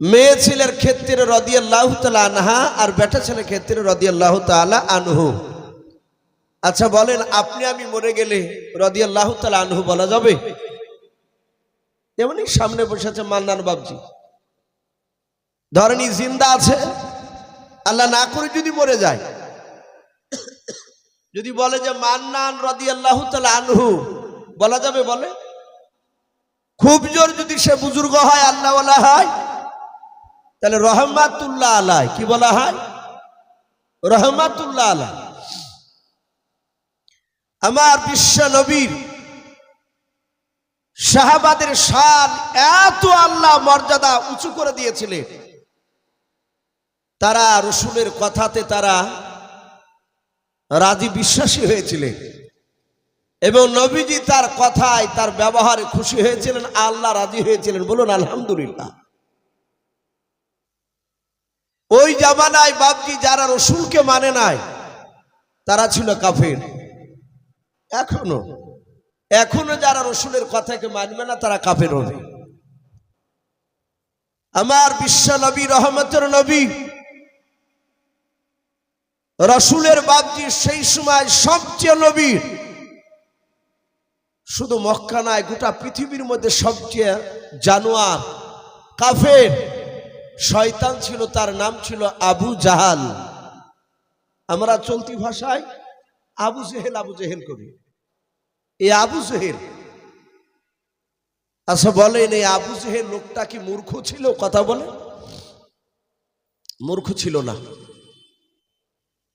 মেয়ে ছেলের ক্ষেত্রে রদিয়াল্লাহ তালা আনহা আর বেটা ছেলের ক্ষেত্রে রদিয়াল্লাহ তালা আনহু। আচ্ছা বলেন, আপনি আমি মরে গেলে রদিয়াল্লাহ তালা আনহু বলা যাবে? এমনই সামনে বসে আছে মান্নান বাবজি। ধরেনি জিন্দা আছে, আল্লাহ না করে যদি মরে যায়, যদি বলে যে মান্নান রদি আল্লাহ আনহু, বলা যাবে বলে? খুব জোর যদি সে বুজুর্গ হয় আল্লাহ হয় তাহলে রহমাতুল্লাহ আলাই কি বলা হয়? রহমাতুল্লাহ আলাই আমার বিশ্ব নবীর শাহাবাদের শান এত আল্লাহ মর্যাদা উঁচু করে দিয়েছিলেন। তারা রসুলের কথাতে তারা রাজি বিশ্বাসী হয়েছিলেন এবং নবীজি তার কথায় তার ব্যবহারে খুশি হয়েছিলেন, আল্লাহ রাজি হয়েছিলেন। বলুন, আলহামদুলিল্লাহ। ওই জামানায় বাপজি যারা রসুলকে মানে নাই, তারা ছিল কাফের। এখনও এখনও যারা রসুলের কথাকে মানবে না, তারা কাফের হবে। আমার বিশ্ব নবী, রহমতের নবী, রসুলের বাপজি সেই সময় সবচেয়ে নবী। শুধু মক্কা নয়, গোটা পৃথিবীর মধ্যে সবচেয়ে জানোয়ার, কাফের। শয়তান ছিল, তার নাম ছিল আবু জাহাল। আমরা চলতি ভাষায় আবু জেহেল আবু জেহেল করি। এই আবু জেহেল। আচ্ছা বলেন, এই আবু জেহেল লোকটা কি মূর্খ ছিল? কথা বলে। মূর্খ ছিল না।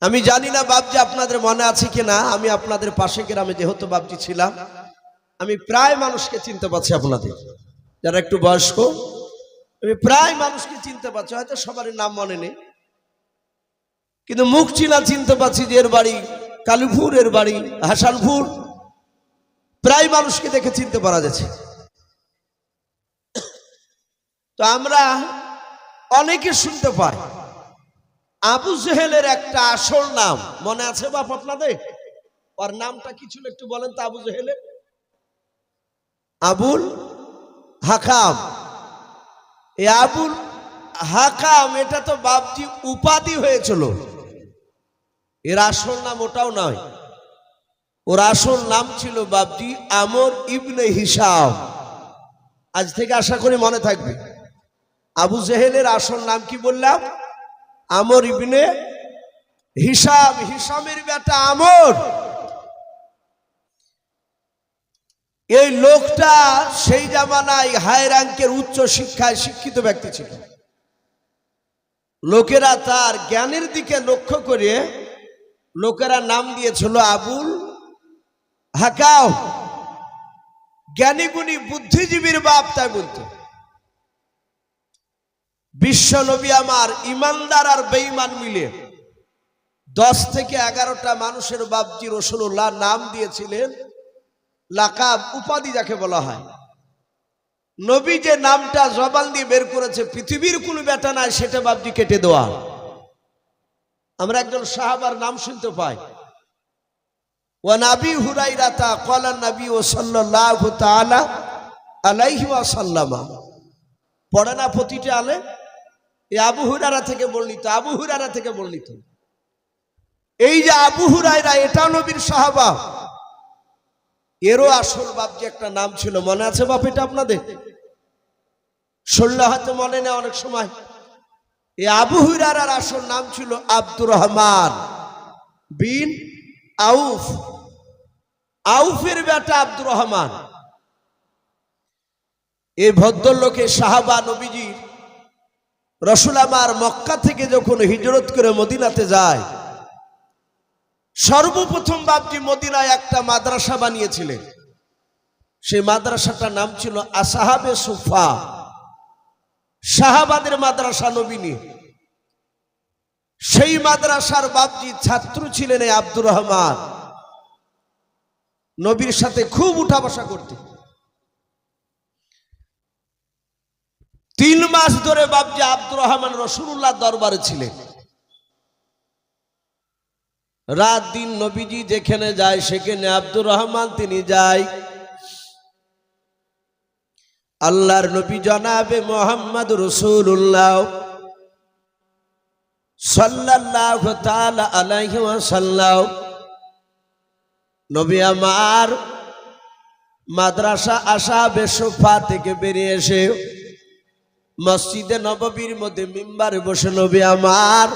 আমি জানি না বাবজি আপনাদের মনে আছে কি না। আমি আপনাদের পাশে গ্রামে যেহেতু বাবজি ছিলাম, আমি প্রায় মানুষকে চিনতে পারছি আপনাদের। যারা একটু বয়স্ক আমি প্রায় মানুষকে চিনতে পারছি, হয়তো সবারই নাম মনে নেই। কিন্তু মুখ চিনা চিনতে পারছি যে এর বাড়ি কালীপুর, এর বাড়ি হাসানপুর। প্রায় মানুষকে দেখে চিনতে পারা যাচ্ছে। তো আমরা অনেকে শুনতে পাই, আবু জেহেলের একটা আসল নাম। মনে আছে বাপ আপনাদের? ওর নামটা কি ছিল একটু বলেন তো, আবু জেহেলের? আবুল হাকাম। এই আবুল হাকাম, এটা তো বাপজি উপাধি হয়েছিল। এর আসল নাম ওটাও নয়। ওর আসল নাম ছিল বাপজি আমর ইবনে হিসাব আজ থেকে আশা করি মনে থাকবে। আবু জেহেলের আসল নাম কি বললাম? আমর ইবনে হিসাব হিসামের বেটা আমর। এই লোকটা সেই জামানায় হাই র্যাঙ্কের উচ্চ শিক্ষায় শিক্ষিত ব্যক্তি ছিল। লোকেরা তার জ্ঞানের দিকে লক্ষ্য করে লোকেরা নাম দিয়েছিল আবুল হাকাও। জ্ঞানীগুণী, বুদ্ধিজীবীর বাপ তাই বলতো। বিশ্ব নবী আমার ইমানদার আর বেঈমান মিলে দশ থেকে এগারোটা মানুষের বাপজি রসুল্লাহ নাম দিয়েছিলেন। লাকাব, উপাধি যাকে বলা হয়। নবী যে নামটা জবান দিয়ে বের করেছে, পৃথিবীর কোনো বেটা নাই, সেটা বাপজি কেটে দেওয়া। আমরা একজন সাহাবার নাম শুনতে পাই। ও নাবি হুরাইরাতা কলা নবী ও সাল্লাল্লাহু তাআলা আলাইহি ওয়াসাল্লামা পড়ে না প্রতিটা আলে? এই আবু হুরারা থেকে বর্ণিত, আবু হুরারা থেকে বর্ণিত। এই যে আবু হুরাইরা এটা নবীর সাহাবা। এরও আসল বাপ যে একটা নাম ছিল, মনে আছে বাপ এটা আপনাদের? শুনলে হয়তো মনে নেই অনেক সময়। এই আবু হুরার আসল নাম ছিল আব্দুর রহমান বিন আউফ। আউফের বেটা আব্দুর রহমান। এই ভদ্রলোকে সাহাবা নবীজি রসুল আমার মক্কা থেকে যখন হিজরত করে মদিনাতে যায় সর্বপ্রথম বাপজি মদিনায় একটা মাদ্রাসা বানিয়েছিলেন। সেই মাদ্রাসাটার নাম ছিল আসাহাবে সুফা। শাহাবাদের মাদ্রাসা নবীনী সেই মাদ্রাসার বাপজি ছাত্র ছিলেন এই আব্দুর রহমান। নবীর সাথে খুব উঠা বসা করতেন। তিন মাস ধরে বাপজি আব্দুর রহমান রসুল্লাহ দরবারে ছিলেন। রাত দিন নবীজি যেখানে যায়, সেখানে আব্দুর রহমান তিনি যায়। আল্লাহর নবী জনাবে মোহাম্মদ রসুল্লাহ সাল্লাহ ওয়াসাল্লাম। নবী আমার মাদ্রাসা আশা বেসফা থেকে বেরিয়ে এসে মসজিদে নববীর মধ্যে মিম্বারে বসে নবী আমার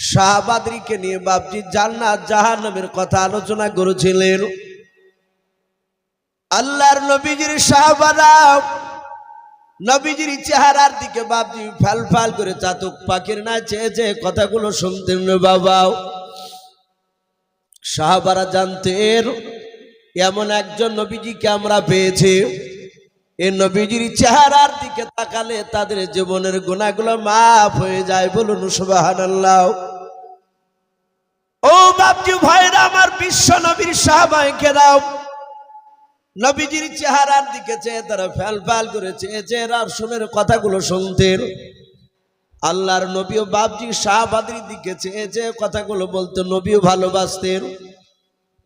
শাহবাদরিকে নিয়ে বাবজি জান্নাত জাহান্নামের কথা আলোচনা করেছিলেন। আল্লাহর নবীজির শাহবাদা, নবীজির চেহারার দিকে বাবজি ফাল ফাল করে চাতক পাখির না চেয়ে চেয়ে কথাগুলো শুনতেন বাবাও সাহাবারা জানতেন, এমন একজন নবীজিকে আমরা পেয়েছি। এই নবীজির চেহারার দিকে তাকালে তাদের জীবনের গুণাগুলো মাফ হয়ে যায় বলুন সুবহানাল্লাহ। ও বাপজি ভাইরা আমার বিশ্ব নবীর সাহাবাইকে দাও। নবীজির চেহারার দিকে চেয়ে তারা ফ্যাল ফ্যাল করে চেয়ে চেয়ে রাসূলের কথাগুলো শুনতেন। আল্লাহর নবীও বাপজি শাহবাদির দিকে চেয়ে চেয়ে কথাগুলো বলতো নবীও ভালোবাসতেন।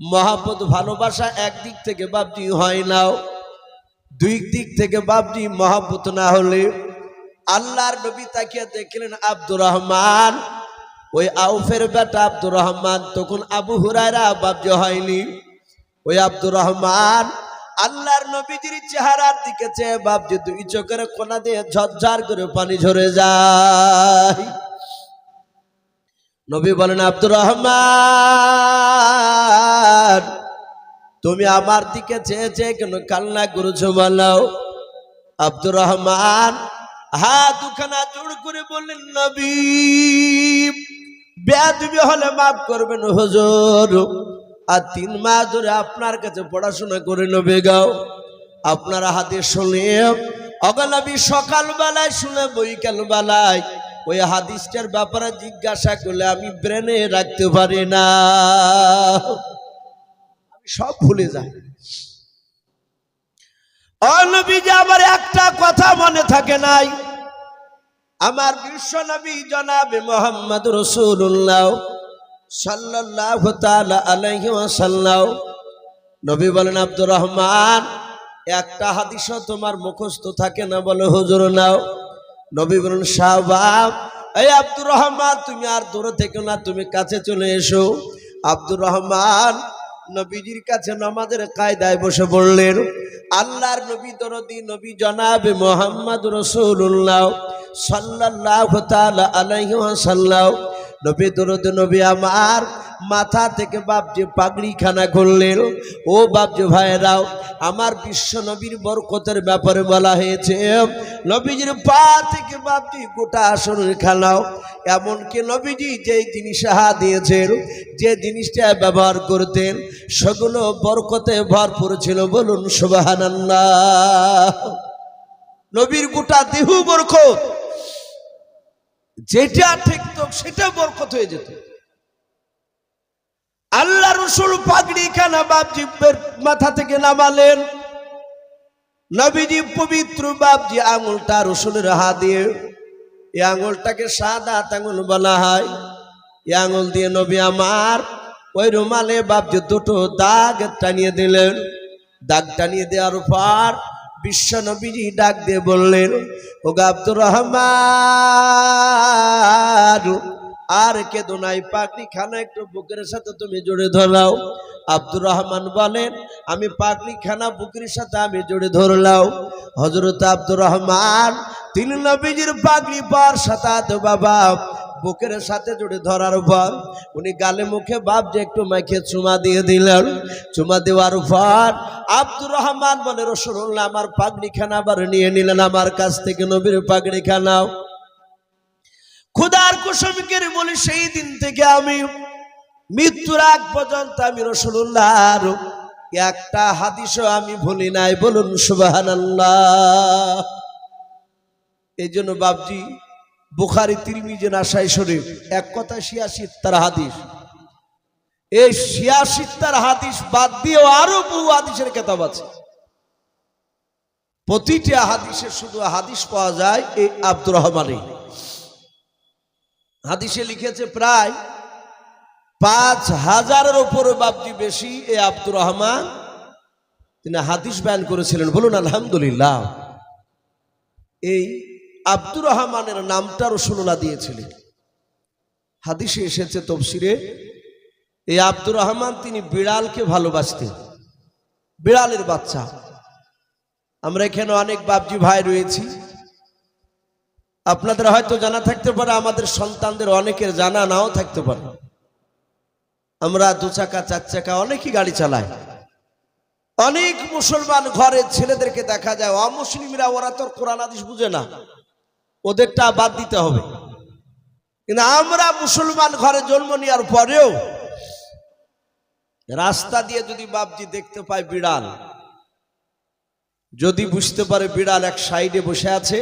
মহাপত ভালোবাসা একদিক থেকে বাপজি হয় নাও দুই দিক থেকে বাপজি মহাপত না হলে আল্লাহর নবী তাকিয়ে দেখলেন আব্দুর রহমান। ওই আউফের বেটা আব্দুর রহমান তখন আবু হুরায়রা বাপজি হয়নি। ওই আব্দুর রহমান আল্লাহর নবীজির চেহারার দিকে চেয়ে বাপজি দুই চোখের কোনা দিয়ে ঝরঝর করে পানি ঝরে যায়। নবী বলেন, আব্দুর রহমান, তুমি আমার দিকে চেয়ে চেয়ে কেন কান্না করেছ বলাও আব্দুর রহমান হ্যাঁ দুখানা জোড় করে বললেন, নবী বেয়াদবি হলে মাফ করবেন, হুজুর। আর তিন মাস ধরে আপনার কাছে পড়াশোনা করে নেবে গাও। আপনার হাতে শুনে অগলাবি সকালবেলায় শুনে বৈকাল বেলায় ওই হাদিসটার ব্যাপারে জিজ্ঞাসা করলে আমি ব্রেনে রাখতে পারি না। আমি সব ভুলে যাই। অনবীজি আমার একটা কথা মনে থাকে নাই। আমার বিশ্ব নবী জনাবে মোহাম্মদ রসুল্লাহ সাল্লাহ আলাইহি ওয়াসাল্লাম। নবী বলেন, আব্দুর রহমান, একটা হাদিসও তোমার মুখস্থ থাকে না বলে হুজুর নাও। নবী বলেন শাহবাব এই আব্দুর রহমান, তুমি আর দূরে থেকে না, তুমি কাছে চলে এসো। আব্দুর রহমান নবীজির কাছে নামাজের কায়দায় বসে বললেন, আল্লাহর নবী দরদি, নবী জনাবে মোহাম্মদ রসুল্লাহ নবী নবী আমার, মাথা থেকে বাপজি পাগড়ি খানা করলেন ও বাপজি ভাইরাও আমার বিশ্ব নবীর বরকতের ব্যাপারে বলা হয়েছে, নবীজির পা থেকে বাপজি গোটা আসনের খানাও এমনকি নবীজি যে জিনিস হা দিয়েছেন, যে জিনিসটা ব্যবহার করতেন, সেগুলো বরকতে ভরপুর ছিল, বলুন সুবাহান্লাহ নবীর গোটা দেহু বরকত। যেটা ঠিকতো সেটা বরকত হয়ে যেত। আল্লাহ রসুল পাগড়ি খানা বাপজিবের মাথা থেকে নামালেন। নবীজি পবিত্র বাপজি আঙুলটা রসুলের হাত দিয়ে, এই আঙুলটাকে সাদা আঙুল বলা হয়। এই আঙুল দিয়ে নবী আমার ওই রুমালে বাপজি দুটো দাগ টানিয়ে দিলেন। দাগ টানিয়ে দেওয়ার পর বিশ্ব নবীজি ডাক দিয়ে বললেন ও আব্দুর রহমান, আর কে দোনাই পাকড়ি খানা একটু বুকের সাথে তুমি জুড়ে ধরাও। আব্দুর রহমান বলেন, আমি পাকড়ি খানা বুকের সাথে আমি জুড়ে ধরলাম। হজরত আব্দুর রহমান, তিনি নবীজির পাগড়ি পর সাতাত বাবা বুকের সাথে জুড়ে ধরার পর উনি গালে মুখে বাপ যে একটু মাইকে চুমা দিয়ে দিলেন, চুমা দেওয়ার পর আব্দুর রহমান বলে রসুল্লাহ আমার পাগড়ি খানা আবার নিয়ে নিলেন আমার কাছ থেকে নবীর পাগড়ি খানাও খুদার কুসুমকের বলি, সেই দিন থেকে আমি মৃত্যুর আগ পর্যন্ত আমি রসুল্লাহ একটা হাদিসও আমি ভুলি নাই। বলুন সুবাহান এই জন্য বাবজি বুখারি, তিরমিজে, নাসাই শরীফ। এক কথা শিয়াশি তার হাদিস। এই শিয়াশি তার হাদিস বাদ দিয়েও আরও বহু হাদিসের কেতাব আছে। প্রতিটা হাদিসে শুধু হাদিস পাওয়া যায় এই আব্দুর রহমানের হাদিসে লিখেছে প্রায় পাঁচ হাজারের ওপরে বাপজি বেশি এ আব্দুর রহমান তিনি হাদিস বয়ান করেছিলেন। বলুন, আলহামদুলিল্লাহ। এই আব্দুর রহমানের নামটা রসুল্লাহ দিয়েছিলেন। হাদিসে এসেছে তফসিরে, এই আব্দুর রহমান তিনি বিড়ালকে ভালোবাসতেন। বিড়ালের বাচ্চা। আমরা এখানে অনেক বাবজি ভাই রয়েছি। আপনাদের হয়তো জানা থাকতে পারে, আমাদের সন্তানদের অনেকের জানা নাও থাকতে পারে। আমরা দু চাকা, চার চাকা অনেকই গাড়ি চালাই। অনেক মুসলমান ঘরের ছেলেদেরকে দেখা যায়, অমুসলিমরা, ওরা তোর কোরআন আদিস বুঝে না। ওদেরটা বাদ দিতে হবে। কিন্তু আমরা মুসলমান ঘরে জন্ম নেওয়ার পরেও রাস্তা দিয়ে যদি বাপজি দেখতে পায় বিড়াল, যদি বুঝতে পারে বিড়াল এক সাইডে বসে আছে,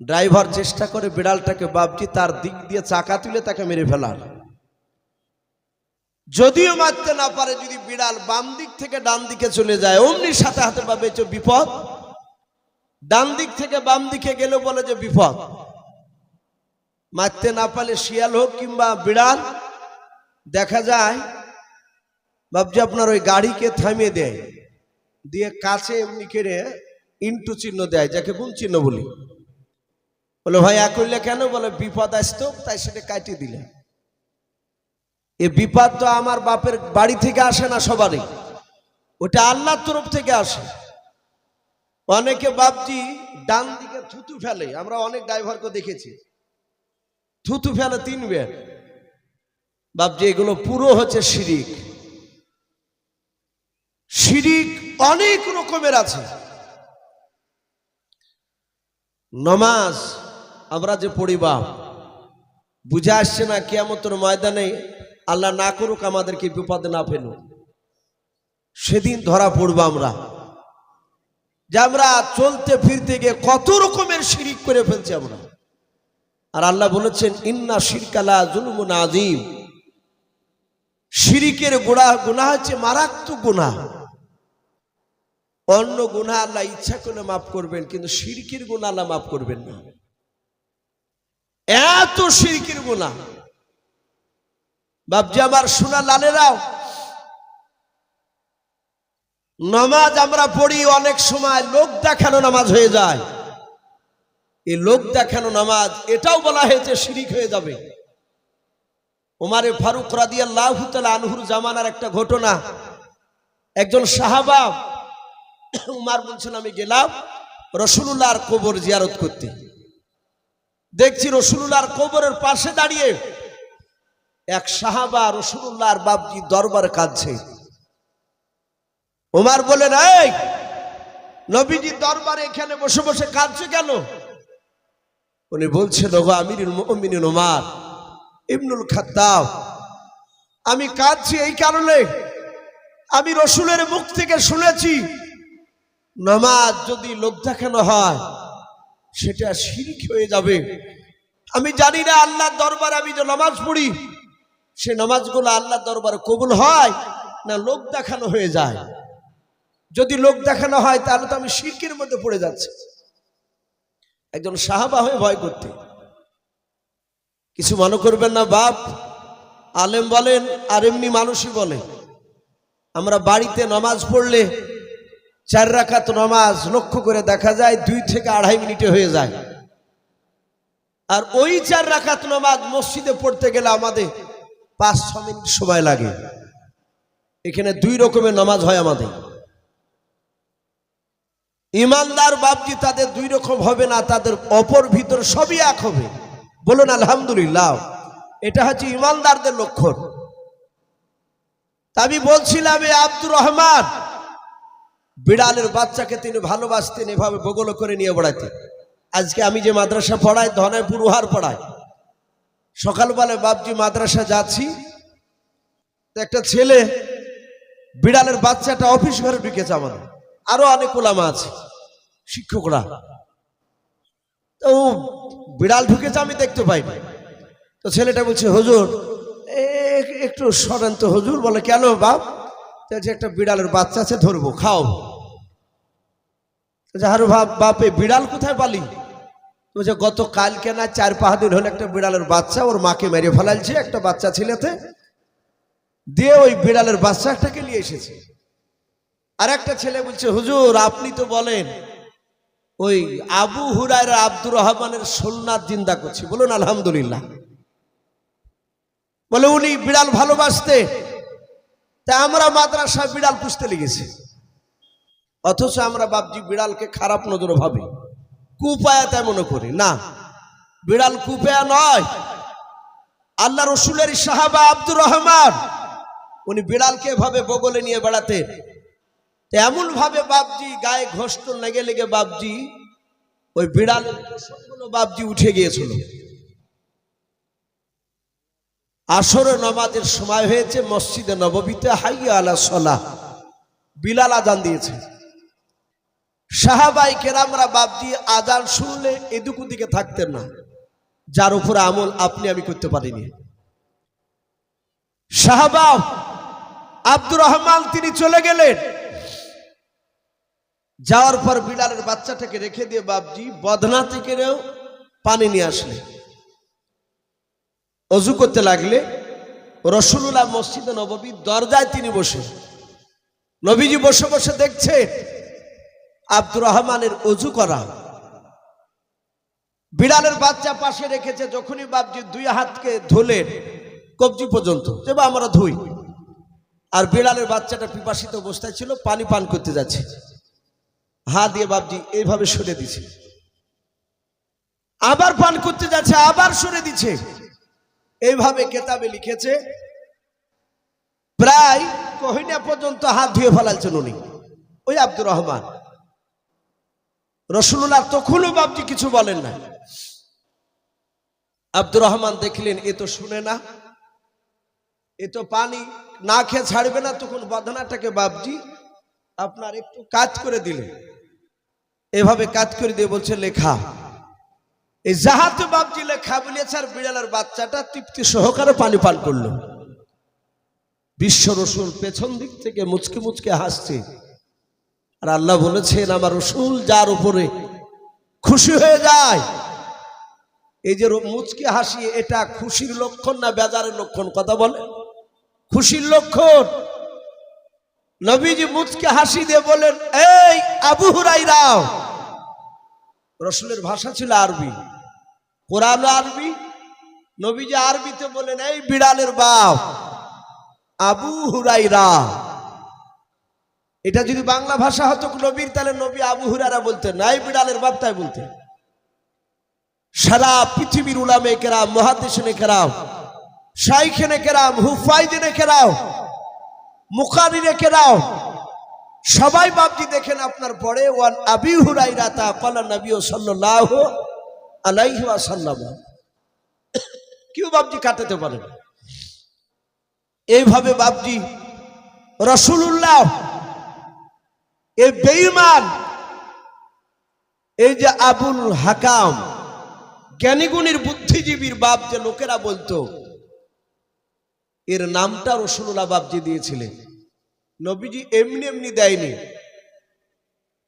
ড্রাইভার চেষ্টা করে বিড়ালটাকে বাপজি তার দিক দিয়ে চাকা তুলে তাকে মেরে ফেলার। যদিও মারতে না পারে, যদি বিড়াল বাম দিক থেকে ডান দিকে চলে যায়, অমনি সাথে হাতে পাবে বিপদ। ডান দিক থেকে বাম দিকে গেলে বলে যে বিপদ। মারতে না পারলে শিয়াল হোক কিংবা বিড়াল, দেখা যায়, ভাবছি আপনার ওই গাড়িকে থামিয়ে দেয়। দিয়ে কাছে এমনি কেড়ে ইন্টু চিহ্ন দেয়, যাকে কোন চিহ্ন বলি। বলে, ভাই এক করলে কেন? বলে, বিপদ আসতো, তাই সেটা কাটিয়ে দিলে। এ বিপদ তো আমার বাপের বাড়ি থেকে আসে না সবারই। ওটা আল্লাহর তরফ থেকে আসে। অনেকে বাপজি ডান দিকে থুতু ফেলে, আমরা অনেক ড্রাইভারকে দেখেছি। থুতু ফেলে তিন বের। বাপজি এগুলো পুরো হচ্ছে শিরিক। শিরিক অনেক রকমের আছে। নমাজ, আমরা যে পড়ি বাপ, বুঝে আসছে না কেয়ামতের ময়দানে আল্লাহ না করুক আমাদেরকে বিপদে না ফেলুক। সেদিন ধরা পড়ব আমরা। যে আমরা চলতে ফিরতে গিয়ে কত রকমের শিরিক করে ফেলছি আমরা। আর আল্লাহ বলেছেন, ইন্না শিরকালা জুলুমুন আজিম শিরিকের গোড়া গুণা হচ্ছে মারাত্মক গুণা। অন্য গুণা আল্লাহ ইচ্ছা করে মাফ করবেন, কিন্তু শিরকির গুণা আল্লাহ মাফ করবেন না। এত শিরকির গুণা। বাবজি আমার সোনা লালেরাও নামাজ আমরা পড়ি অনেক সময়, লোক দেখানো নামাজ হয়ে যায়। এই লোক দেখানো নামাজ, এটাও বলা হয়েছে শিরিক হয়ে যাবে। ওমারে ফারুক রাদিয়াল্লাহু তাআলা আনহুর জামানার একটা ঘটনা। একজন সাহাবা, উমার বলছেন, আমি গেলাম রসুলুল্লাহর কবর জিয়ারত করতে। দেখছি রসুলুল্লাহর কবরের পাশে দাঁড়িয়ে এক সাহাবা রসুলুল্লাহর বাবজি দরবার কাঁদছে। ওমার বলেন এই নবীজি দরবারে এখানে বসে বসে কাঁদছে কেন? উনি বলছেন, ওগো আমিরুল মুমিনিন ওমার ইবনুল খাত্তাব, আমি কাঁদছি এই কারণে, আমি রসুলের মুখ থেকে শুনেছি, নামাজ যদি লোক দেখানো হয়, সেটা শিরিক হয়ে যাবে। আমি জানি না আল্লাহর দরবারে আমি যে নামাজ পড়ি, সে নামাজগুলো আল্লাহর দরবারে কবুল হয় না লোক দেখানো হয়ে যায়? যদি লোক দেখানো হয়, তাহলে তো আমি শিরকের মধ্যে পড়ে যাচ্ছি। একজন সাহাবা হয়ে ভয় করতে। কিছু মনে করবেন না, বাপ। আলেম বলেন, আর এমনি মানুষই বলে। আমরা বাড়িতে নামাজ পড়লে চার রাখাত নামাজ লক্ষ্য করে দেখা যায়, দুই থেকে আড়াই মিনিটে হয়ে যায়। আর ওই চার রাখাত নামাজ মসজিদে পড়তে গেলে আমাদের পাঁচ, ছ মিনিট সময় লাগে। এখানে দুই রকমের নামাজ হয় আমাদের। ইমানদার বাপজি তাদের দুই রকম হবে না, তাদের অপর ভিতর সবই এক হবে। বলুন, আলহামদুলিল্লাহ। এটা হচ্ছে ইমানদারদের লক্ষণ। আমি বলছিলাম আব্দুর রহমান, বিড়ালের বাচ্চাকে তিনি ভালোবাসতেন, এভাবে বগল করে নিয়ে বেড়াতেন। আজকে আমি যে মাদ্রাসা পড়াই, ধনে উহার পড়াই। সকালবেলায় বাপজি মাদ্রাসা যাচ্ছি একটা ছেলে বিড়ালের বাচ্চাটা অফিস ঘরে ঢুকেছে আমাদের। আরও অনেক ওলামা আছে, শিক্ষকরা। তো বিড়াল ঢুকেছে, আমি দেখতে পাইনি। তো ছেলেটা বলছে, হজুর একটু সরেন তো, হুজুর। বলে, কেন বাপ? যে একটা বিড়ালের বাচ্চা আছে, ধরবো, খাও। যাহার বাপ বাপে, বিড়াল কোথায় পালি? বলছে গত কালকে না, চার পাঁচ দিন হলো একটা বিড়ালের বাচ্চা, ওর মাকে মেরে ফেলাইছে, একটা বাচ্চা ছেলেতে। দিয়ে ওই বিড়ালের বাচ্চাটাকে নিয়ে এসেছে। আর একটা ছেলে বলছে, হুজুর, আপনি তো বলেন, ওই আবু হুরায়রা আব্দুর রহমানের সোলনাথ জিন্দা করছি। বলুন, আলহামদুলিল্লাহ। বলে, উনি বিড়াল ভালোবাসতে, তা আমরা মাদ্রাসায় বিড়াল পুষতে লেগেছি। অথচ আমরা বাপজি বিড়ালকে খারাপ নজর ভাবি। কুপায়া তাই মনে করি। না, বিড়াল কুপায়া নয়। আল্লাহ রসুলের সাহাবা আব্দুর রহমান, উনি বিড়ালকে এভাবে বগলে নিয়ে বেড়াতেন। এমন ভাবে বাপজি গায়ে ঘষ্ট লেগে লেগে বাপজি, ওই বিড়ালের পোষণগুলো বাপজি উঠে গিয়েছিল। আসরে নমাজের সময় হয়েছে, মসজিদে নববীতে হাইয়া আলা সলা বিলাল আজান দিয়েছে। সাহাবাই কেরামরা বাপজি আজান শুনলে এদিক দিকে থাকতেন না, যার উপরে আমল আপনি আমি করতে পারিনি। সাহাবাব আব্দুর রহমান তিনি চলে গেলেন। যাওয়ার পর বিড়ালের বাচ্চাটাকে রেখে দিয়ে বাপজি বদনা থেকে পানি নিয়ে আসলে। অজু করতে লাগলে রসুল্লাহ মসজিদে নববী দরজায় তিনি বসে। নবীজি বসে বসে দেখছে আব্দুর রহমানের অজু করা। বিড়ালের বাচ্চা পাশে রেখেছে যখনই বাপজি দুই হাতকে ধুলেন কবজি পর্যন্ত, যে আমরা ধুই। আর বিড়ালের বাচ্চাটা পিপাসিত অবস্থায় ছিল, পানি পান করতে যাচ্ছে। হা দিয়ে বাপজি এইভাবে সরে দিছে। আবার পান করতে যাচ্ছে, আবার সরে দিচ্ছে এইভাবে কেতাবে লিখেছে, প্রায় কহিনা পর্যন্ত হাত ধুয়ে ফেলালছেন উনি। ওই আব্দুর রহমান। রসুল্লাহ তখনও বাপজি কিছু বলেন না আব্দুর রহমান দেখলেন, এ তো শুনে না। এ তো পানি না খেয়ে ছাড়বে না, তখন বদনাটাকে বাপজি আপনার একটু কাজ করে দিলেন। এভাবে কাজ করে দিয়ে বলছে, লেখা। এই জাহাতে বাপজি লেখা বলিয়েছে আর বিড়ালের বাচ্চাটা তৃপ্তি সহকারে পানি পান করল। বিশ্ব রসুল পেছন দিক থেকে মুচকে মুচকে হাসছে। আর আল্লাহ বলেছেন, আমার রসুল যার উপরে খুশি হয়ে যায়, এই যে মুচকে হাসি, এটা খুশির লক্ষণ না বেজারের লক্ষণ? কথা বলে। খুশির লক্ষণ। নবীজি মুচকে হাসি দিয়ে বলেন, এই আবু হুরাইরাও রসুলের ভাষা ছিল আরবি। কোরআন আরবি, নবীজি আরবিতে বলেন, এই বিড়ালের বাপ, আবু হুরাইরা এটা যদি বাংলা ভাষা হতো নবীর, তাহলে নবী আবু হুরারা বলতেন না, এই বিড়ালের বাপ তাই বলতেন। সারা পৃথিবীর উলামে কেরাম মহাদেশনে কেরাম, শাইখেনে কেরাম হুফাইদিনে কেরাম, মুখারিনে কেরাম সবাই বাপজি দেখেন আপনার পরে ওয়ান আবি হুরাইরা রাতা কলা নবী ও সাল্লাহ আলাইহি ওয়াসাল্লাম কেউ বাপজি কাটাতে পারে। এইভাবে বাপজি রসুল্লাহ এই বেঈমান, এই যে আবুল হাকাম, জ্ঞানীগুণীর বুদ্ধিজীবীর বাপ যে লোকেরা বলতো, এর নামটা রসুল্লাহ বাপজি দিয়েছিলেন নবীজি এমনি এমনি দেয়নি।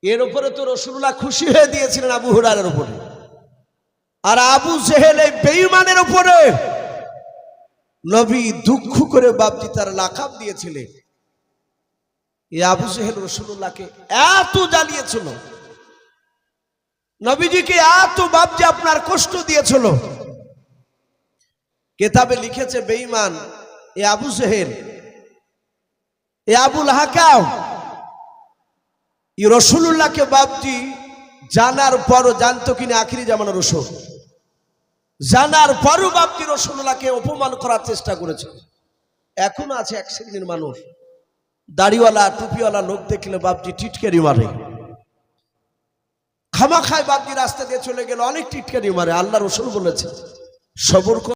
এর উপরে তো রসুল্লাহ খুশি হয়ে দিয়েছিলেন আবু হুরারের উপরে। আর আবু জেহেল এই বেঈমানের উপরে নবী দুঃখ করে বাপজি তার লাকাব দিয়েছিলেন। এই আবু জেহেল রসুল্লাহকে এত জ্বালিয়েছিল নবীজিকে এত বাপজি আপনার কষ্ট দিয়েছিল। কেতাবে লিখেছে, বেঈমান, এ আবু জেহেল এ আবুল হাকাম ই রসুল্লাহকে বাপজি জানার পরও জানতো কিনা আখিরি জামানো রসুল। জানার পরও বাপজি রসুল্লাহকে অপমান করার চেষ্টা করেছে। এখনও আছে এক শ্রেণির মানুষ। দাড়িওয়ালা, টুপিওয়ালা লোক দেখলে বাপটি টিটকারি মারে। খামা খায় বাপজি রাস্তা দিয়ে চলে গেলে, অনেক টিটকারি মারে। আল্লাহ রসুল বলেছে, সবর